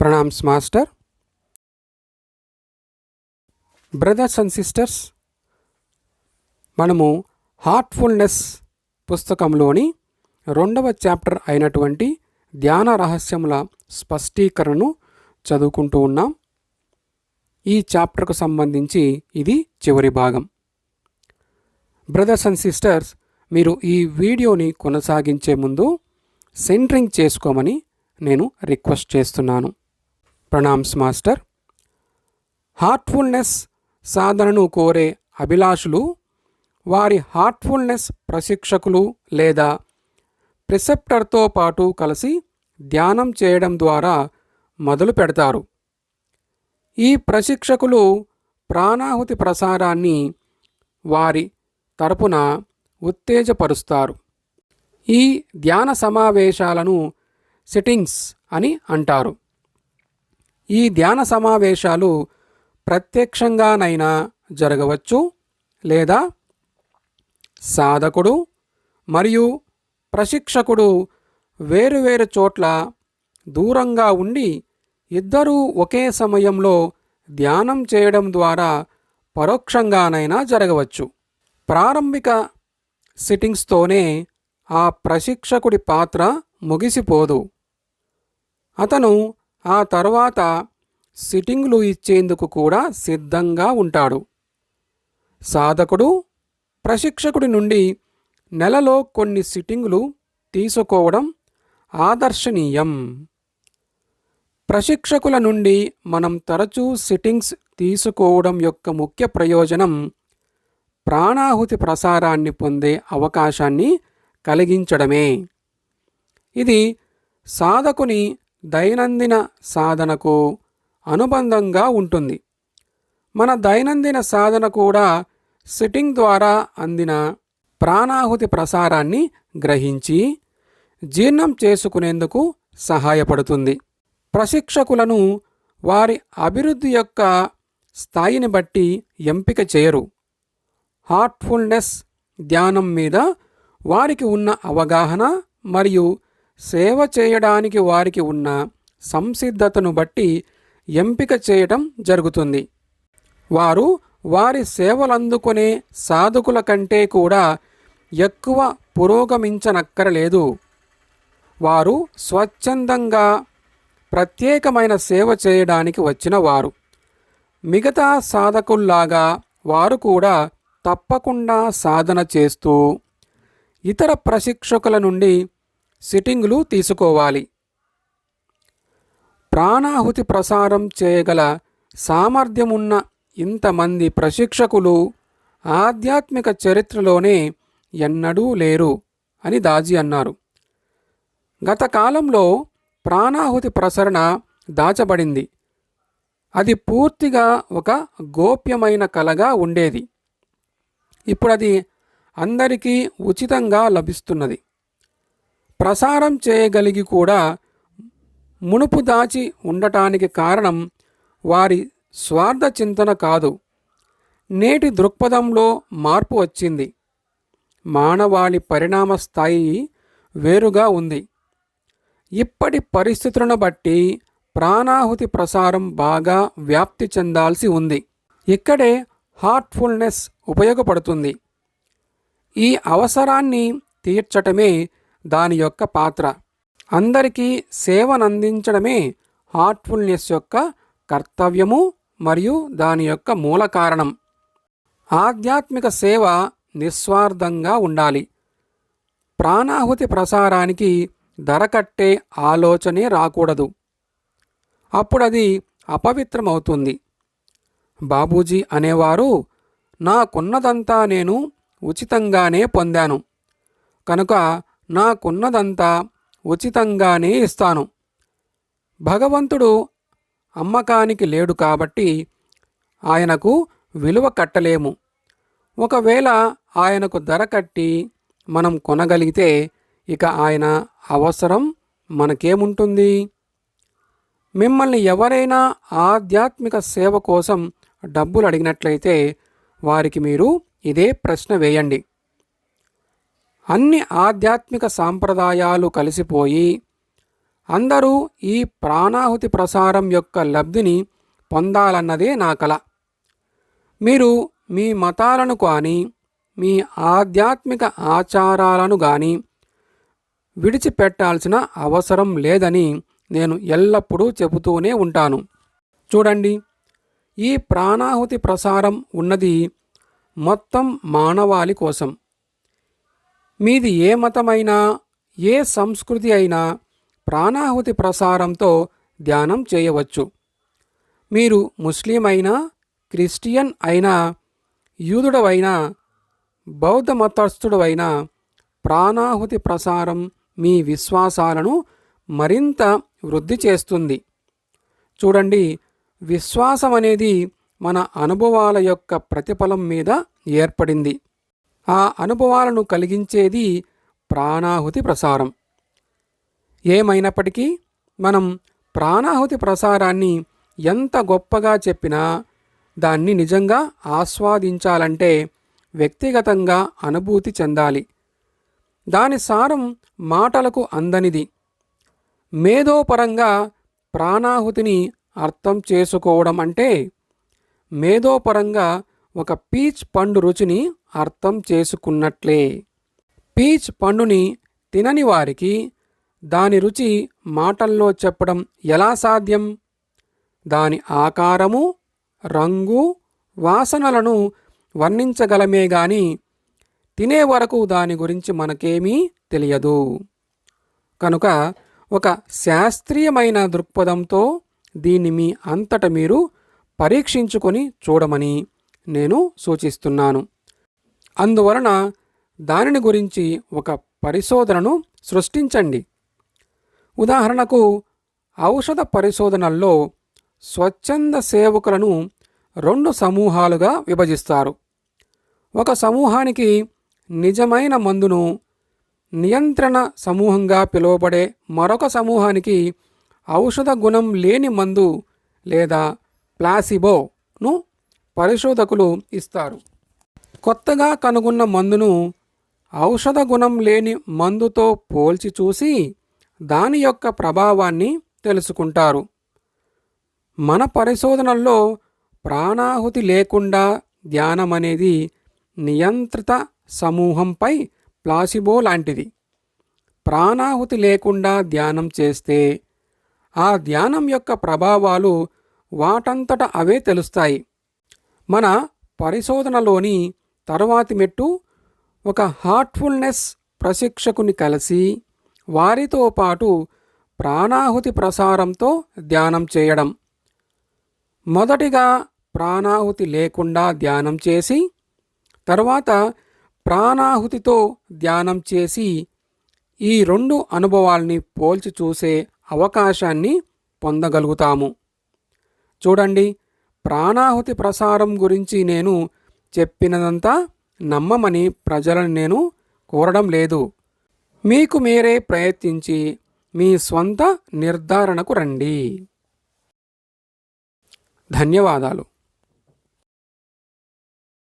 Pranams master. Brothers and sisters మనము heartfulness పుస్తకంలోని రెండవ చాప్టర్ అయినటువంటి ధ్యాన రహస్యముల స్పష్టీకరణను చదువుకుంటూ ఉన్నాం. ఈ చాప్టర్కు సంబంధించి ఇది చివరి భాగం. బ్రదర్స్ అండ్ సిస్టర్స్ మీరు ఈ వీడియోని కొనసాగించే ముందు సెంటరింగ్ చేసుకోమని నేను రిక్వెస్ట్ చేస్తున్నాను. ప్రణామ్స్ మాస్టర్. హార్ట్ఫుల్నెస్ సాధనను కోరే అభిలాషులు వారి హార్ట్ఫుల్నెస్ ప్రశిక్షకులు లేదా ప్రిసెప్టర్తో పాటు కలిసి ధ్యానం చేయడం ద్వారా మొదలు పెడతారు. ఈ ప్రశిక్షకులు ప్రాణాహుతి ప్రసారాన్ని వారి తరపున ఉత్తేజపరుస్తారు. ఈ ధ్యాన సమావేశాలను సిట్టింగ్స్ అని అంటారు. ఈ ధ్యాన సమావేశాలు ప్రత్యక్షంగానైనా జరగవచ్చు లేదా సాధకుడు మరియు ప్రశిక్షకుడు వేరువేరు చోట్ల దూరంగా ఉండి ఇద్దరూ ఒకే సమయంలో ధ్యానం చేయడం ద్వారా పరోక్షంగానైనా జరగవచ్చు. ప్రారంభిక సిట్టింగ్స్తోనే ఆ ప్రశిక్షకుడి పాత్ర ముగిసిపోదు. అతను ఆ తర్వాత సిట్టింగ్లు ఇచ్చేందుకు కూడా సిద్ధంగా ఉంటాడు. సాధకుడు ప్రశిక్షకుడి నుండి నెలలో కొన్ని సిట్టింగులు తీసుకోవడం ఆదర్శనీయం. ప్రశిక్షకుల నుండి మనం తరచూ సిట్టింగ్స్ తీసుకోవడం యొక్క ముఖ్య ప్రయోజనం ప్రాణాహుతి ప్రసారాన్ని పొందే అవకాశాన్ని కలిగించడమే. ఇది సాధకుని దైనందిన సాధనకు అనుబంధంగా ఉంటుంది. మన దైనందిన సాధన కూడా సిట్టింగ్ ద్వారా అందిన ప్రాణాహుతి ప్రసారాన్ని గ్రహించి జీర్ణం చేసుకునేందుకు సహాయపడుతుంది. ప్రశిక్షకులను వారి అభివృద్ధి యొక్క స్థాయిని బట్టి ఎంపిక చేయరు. హార్ట్ఫుల్నెస్ ధ్యానం మీద వారికి ఉన్న అవగాహన మరియు సేవ చేయడానికి వారికి ఉన్న సంసిద్ధతను బట్టి ఎంపిక చేయటం జరుగుతుంది. వారు వారి సేవలందుకునే సాధకుల కంటే కూడా ఎక్కువ పురోగమించనక్కరలేదు. వారు స్వచ్ఛందంగా ప్రత్యేకమైన సేవ చేయడానికి వచ్చిన వారు మిగతా సాధకుల్లాగా వారు కూడా తప్పకుండా సాధన చేస్తూ ఇతర ప్రశిక్షకుల నుండి సిట్టింగులు తీసుకోవాలి. ప్రాణాహుతి ప్రసారం చేయగల సామర్థ్యమున్న ఇంతమంది ప్రశిక్షకులు ఆధ్యాత్మిక చరిత్రలోనే ఎన్నడూ లేరు అని దాజీ అన్నారు. గత కాలంలో ప్రాణాహుతి ప్రసరణ దాచబడింది. అది పూర్తిగా ఒక గోప్యమైన కలగా ఉండేది. ఇప్పుడు అది అందరికీ ఉచితంగా లభిస్తున్నది. ప్రసారం చేయగలిగి కూడా మునుపు దాచి ఉండటానికి కారణం వారి స్వార్థ చింతన కాదు. నేటి దృక్పథంలో మార్పు వచ్చింది. మానవాళి పరిణామ స్థాయి వేరుగా ఉంది. ఇప్పటి పరిస్థితులను బట్టి ప్రాణాహుతి ప్రసారం బాగా వ్యాప్తి చెందాల్సి ఉంది. ఇక్కడే హార్ట్ఫుల్నెస్ ఉపయోగపడుతుంది. ఈ అవసరాన్ని తీర్చటమే దాని యొక్క పాత్ర. అందరికీ సేవనందించడమే హార్ట్ఫుల్నెస్ యొక్క కర్తవ్యము మరియు దాని యొక్క మూల కారణం. ఆధ్యాత్మిక సేవ నిస్వార్థంగా ఉండాలి. ప్రాణాహుతి ప్రసారానికి ధర కట్టే ఆలోచనే రాకూడదు. అప్పుడది అపవిత్రమవుతుంది. బాబూజీ అనేవారు నాకున్నదంతా నేను ఉచితంగానే పొందాను. కనుక నాకున్నదంతా ఉచితంగానే ఇస్తాను. భగవంతుడు అమ్మకానికి లేడు కాబట్టి ఆయనకు విలువ కట్టలేము. ఒకవేళ ఆయనకు ధర కట్టి మనం కొనగలిగితే ఇక ఆయన అవసరం మనకేముంటుంది? మిమ్మల్ని ఎవరైనా ఆధ్యాత్మిక సేవ కోసం డబ్బులు అడిగినట్లయితే వారికి మీరు ఇదే ప్రశ్న వేయండి. అన్ని ఆధ్యాత్మిక సాంప్రదాయాలు కలిసిపోయి అందరూ ఈ ప్రాణాహుతి ప్రసారం యొక్క లబ్ధిని పొందాలన్నదే నా కల. మీరు మీ మతాలను కానీ మీ ఆధ్యాత్మిక ఆచారాలను కానీ విడిచిపెట్టాల్సిన అవసరం లేదని నేను ఎల్లప్పుడూ చెబుతూనే ఉంటాను. చూడండి ఈ ప్రాణాహుతి ప్రసారం ఉన్నది మొత్తం మానవాళి కోసం. మీది ఏ మతమైనా ఏ సంస్కృతి అయినా ప్రాణాహుతి ప్రసారంతో ధ్యానం చేయవచ్చు. మీరు ముస్లిం అయినా క్రిస్టియన్ అయినా యూదుడవైనా బౌద్ధ మతస్థుడవైనా ప్రాణాహుతి ప్రసారం మీ విశ్వాసాలను మరింత వృద్ధి చేస్తుంది. చూడండి విశ్వాసం అనేది మన అనుభవాల యొక్క ప్రతిఫలం మీద ఏర్పడింది. ఆ అనుభవాలను కలిగించేది ప్రాణాహుతి ప్రసారం. ఏమైనప్పటికీ మనం ప్రాణాహుతి ప్రసారాన్ని ఎంత గొప్పగా చెప్పినా దాన్ని నిజంగా ఆస్వాదించాలంటే వ్యక్తిగతంగా అనుభూతి చెందాలి. దాని సారం మాటలకు అందనిది మేధోపరంగా ప్రాణాహుతిని అర్థం చేసుకోవడం అంటే మేధోపరంగా ఒక పీచ్ పండు రుచిని అర్థం చేసుకున్నట్లే. పీచ్ పండుని తినని వారికి దాని రుచి మాటల్లో చెప్పడం ఎలా సాధ్యం? దాని ఆకారము రంగు వాసనలను వర్ణించగలమే గాని తినే వరకు దాని గురించి మనకేమీ తెలియదు. కనుక ఒక శాస్త్రీయమైన దృక్పథంతో దీన్ని మీ అంతట మీరు పరీక్షించుకొని చూడమని నేను సూచిస్తున్నాను. అందువలన దానిని గురించి ఒక పరిశోధనను సృష్టించండి. ఉదాహరణకు ఔషధ పరిశోధనల్లో స్వచ్ఛంద సేవకులను రెండు సమూహాలుగా విభజిస్తారు. ఒక సమూహానికి నిజమైన మందును నియంత్రణ సమూహంగా పిలువబడే మరొక సమూహానికి ఔషధ గుణం లేని మందు లేదా ప్లాసిబోను పరిశోధకులు ఇస్తారు. కొత్తగా కనుగొన్న మందును ఔషధ గుణం లేని మందుతో పోల్చి చూసి దాని యొక్క ప్రభావాన్ని తెలుసుకుంటారు. మన పరిశోధనల్లో ప్రాణాహుతి లేకుండా ధ్యానం అనేది నియంత్రిత సమూహంపై ప్లాసిబో లాంటిది. ప్రాణాహుతి లేకుండా ధ్యానం చేస్తే ఆ ధ్యానం యొక్క ప్రభావాలు వాటంతట అవే తెలుస్తాయి. మన పరిశోధనలోని తర్వాతి మెట్టు ఒక హార్ట్ఫుల్నెస్ ప్రశిక్షకుని కలిసి వారితో పాటు ప్రాణాహుతి ప్రసారంతో ధ్యానం చేయడం. మొదటిగా ప్రాణాహుతి లేకుండా ధ్యానం చేసి తర్వాత ప్రాణాహుతితో ధ్యానం చేసి ఈ రెండు అనుభవాల్ని పోల్చి చూసే అవకాశాన్ని పొందగలుగుతాము. చూడండి ప్రాణాహుతి ప్రసారం గురించి నేను చెప్పినదంతా నమ్మమని ప్రజలను నేను కోరడం లేదు. మీకు మీరే ప్రయత్నించి మీ స్వంత నిర్ధారణకు రండి. ధన్యవాదాలు.